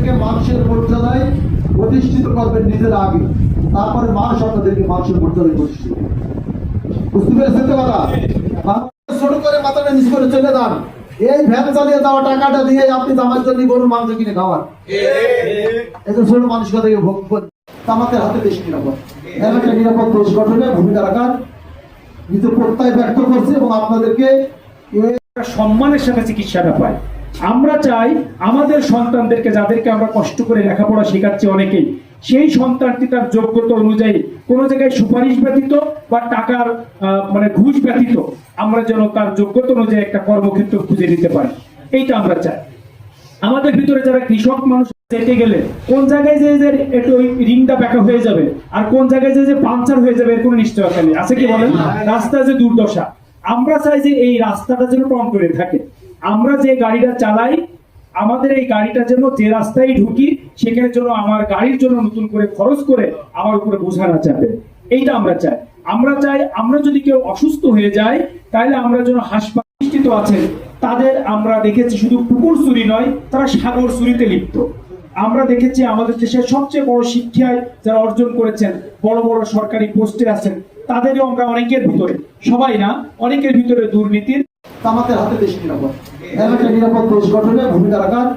আপনাদেরকে মানুষের মর্যাদায় প্রতিষ্ঠিত করবেন নিজের আগে। তারপরে মানুষ আপনাদেরকে মানুষের মর্যাদায় প্রতিষ্ঠিত বুঝতে পেরেছেন তো কথা? করছে এবং আপনাদেরকে সম্মানের সাথে চিকিৎসাটা পাই আমরা চাই আমাদের সন্তানদেরকে, যাদেরকে আমরা কষ্ট করে লেখাপড়া শেখাচ্ছি অনেকেই, সেই সন্তানটি তার যোগ্যতা অনুযায়ী কোনো জায়গায় সুপারিশ ব্যতীত বা টাকার মানে ঘুষ ব্যতীত আমরা যেন তার যোগ্যতা অনুযায়ী একটা কর্মক্ষেত্র খুঁজে নিতে পারি। এইটা আমরা চাই। আমাদের ভিতরে যারা কৃষক মানুষ যেতে গেলে কোন জায়গায় যে যে একটু ওই রিংটা ব্যাকা হয়ে যাবে আর কোন জায়গায় যে যে পাঞ্চার হয়ে যাবে এর কোনো নিশ্চয়তা নেই। আছে কি বলেন? রাস্তায় যে দুর্দশা। আমরা চাই যে এই রাস্তাটা যেন টন করে থাকে। আমরা যে গাড়িটা চালাই, আমাদের এই গাড়িটা যেন যে রাস্তায় ঢুকি সেখানে যেন আমার গাড়ির জন্য নতুন করে খরচ করে আমার উপরে বোঝা না চাপে এইটা আমরা চাই। আমরা চাই আমরা যদি কেউ অসুস্থ হয়ে যায়, তাহলে আমরা যেন হাসপাতাল প্রতিষ্ঠিত আছে তাদের আমরা দেখেছি শুধু পুকুর চুরি নয়, তারা সাগর চুরিতে লিপ্ত। আমরা দেখেছি আমাদের দেশের সবচেয়ে বড় শিক্ষায় যারা অর্জন করেছেন, বড় বড় সরকারি পোস্টে আছেন, তাদেরও আমরা অনেকের ভিতরে। সবাই না, অনেকের ভিতরে দুর্নীতির আমাদের হাতে দেশ নিরাপদ। একটা নিরাপদ দেশ গঠনে ভূমিকা রাখার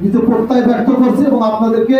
নিজের প্রত্যয় ব্যক্ত করছে এবং আপনাদেরকে